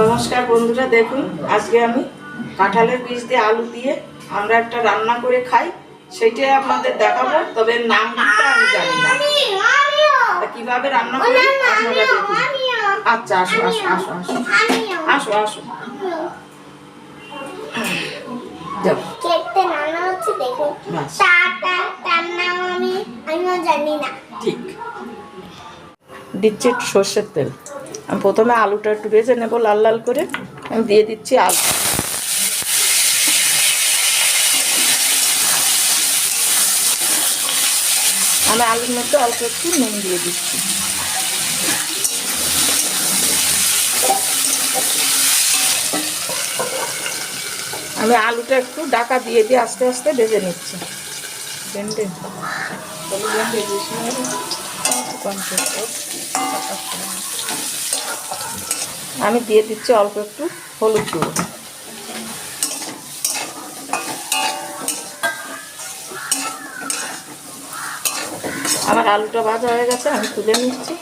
নমস্কার বন্ধুরা দেখুন আজকে আমি কাঁঠালের বীজ দিয়ে আলু দিয়ে আমরা একটা রান্না করে খাই। সেইটাই আপনাদের দেখাবো তবে নামটা আমি জানি না। কীভাবে রান্না করি? আপনারা দেখুন। আচ্ছা আসো আসো আসো আসো আসো আসো নাম ঠিক। দিচ্ছি সর্ষের তেল। আমি প্রথমে আলুটা একটু ভেজে নেব লাল লাল করে। আমি দিয়ে দিচ্ছি আলু। আমি আলুর মধ্যে অল্প একটু নুন দিয়ে দিচ্ছি। আমি আলুটা একটু ডাকা দিয়ে দিয়ে আস্তে আস্তে ভেজে নিচ্ছি। আমি দিয়ে দিচ্ছি অল্প একটু হলুদ গুঁড়ো। আমার আলুটা ভাজা হয়ে গেছে, আমি তুলে নিচ্ছি।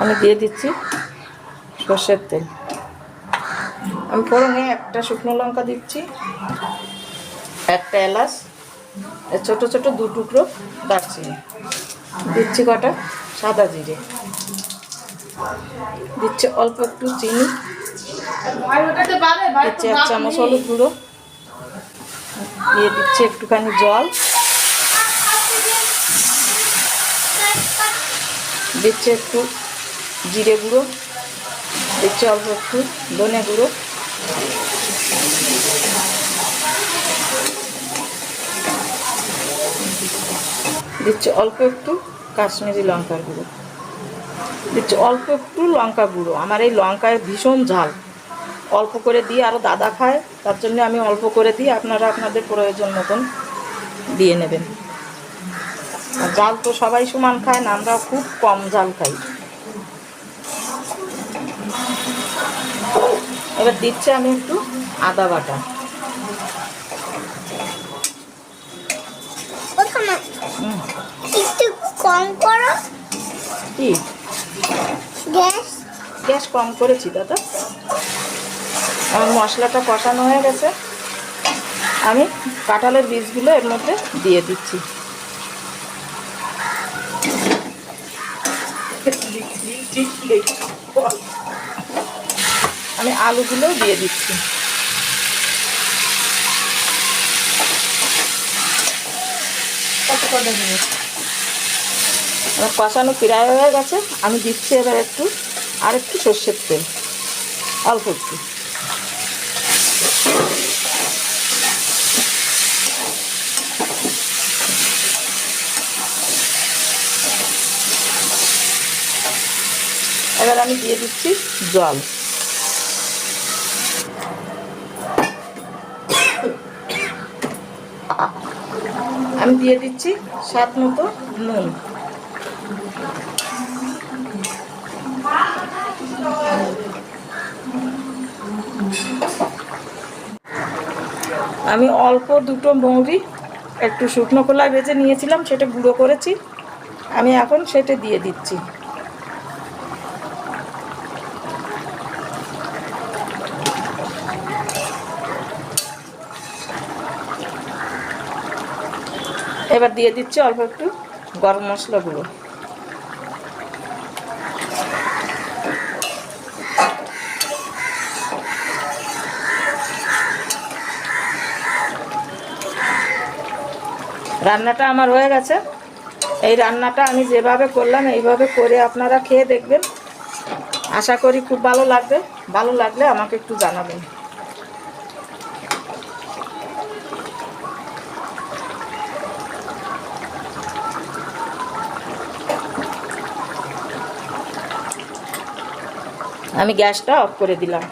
আমি দিয়ে দিচ্ছি সর্ষের তেল। আমি ফোড়নে একটা শুকনো লঙ্কা দিচ্ছি একটা এলাচ ছোট ছোট দু টুকরো দারচিনি। দিচ্ছি কটা? সাদা জিরে। দিচ্ছি অল্প একটু চিনি। দিচ্ছি এক চামচ হলুদ গুঁড়ো। দিয়ে দিচ্ছি একটুখানি জল। দিচ্ছি একটু জিরে গুঁড়ো। দিচ্ছি অল্প একটু ধনে গুঁড়ো। দিচ্ছি অল্প একটু কাশ্মীরি লঙ্কার গুঁড়ো। দিচ্ছি অল্প একটু লঙ্কা গুঁড়ো। আমার এই লঙ্কায় ভীষণ ঝাল। অল্প করে দিয়ে আরও দাদা খায়, তার জন্য আমি অল্প করে দিই আপনারা আপনাদের প্রয়োজন মতন দিয়ে নেবেন। আর জাল তো সবাই সমান খায় না আমরা খুব কম জাল খাই। এবার দিচ্ছি আমি একটু আদা বাটা। একটু কম করো। কি? গ্যাস? গ্যাস কম করেছি দাদা। আমার মশলাটা কষানো হয়ে গেছে। আমি কাঁঠালের বীজগুলো এর মধ্যে দিয়ে দিচ্ছি। আমি আলুগুলো দিয়ে দিচ্ছি। আমার কষানো প্রায় হয়ে গেছে। আমি দিচ্ছি এবার একটু, আর একটু সর্ষের তেল, অল্প একটু। এবার আমি দিয়ে দিচ্ছি জল। আমি দিয়ে দিচ্ছি স্বাদ মতো নুন। আমি অল্প দুটো মৌরি, একটু শুকনো কলায় বেজে নিয়েছিলাম, সেটা গুঁড়ো করেছি। আমি এখন সেটা দিয়ে দিচ্ছি। এবার দিয়ে দিচ্ছি অল্প একটু গরম মশলা গুঁড়ো। রান্নাটা আমার হয়ে গেছে। এই রান্নাটা আমি যেভাবে করলাম, এইভাবে করে আপনারা খেয়ে দেখবেন। আশা করি খুব ভালো লাগবে। ভালো লাগলে আমাকে একটু জানাবেন। আমি গ্যাসটা অফ করে দিলাম।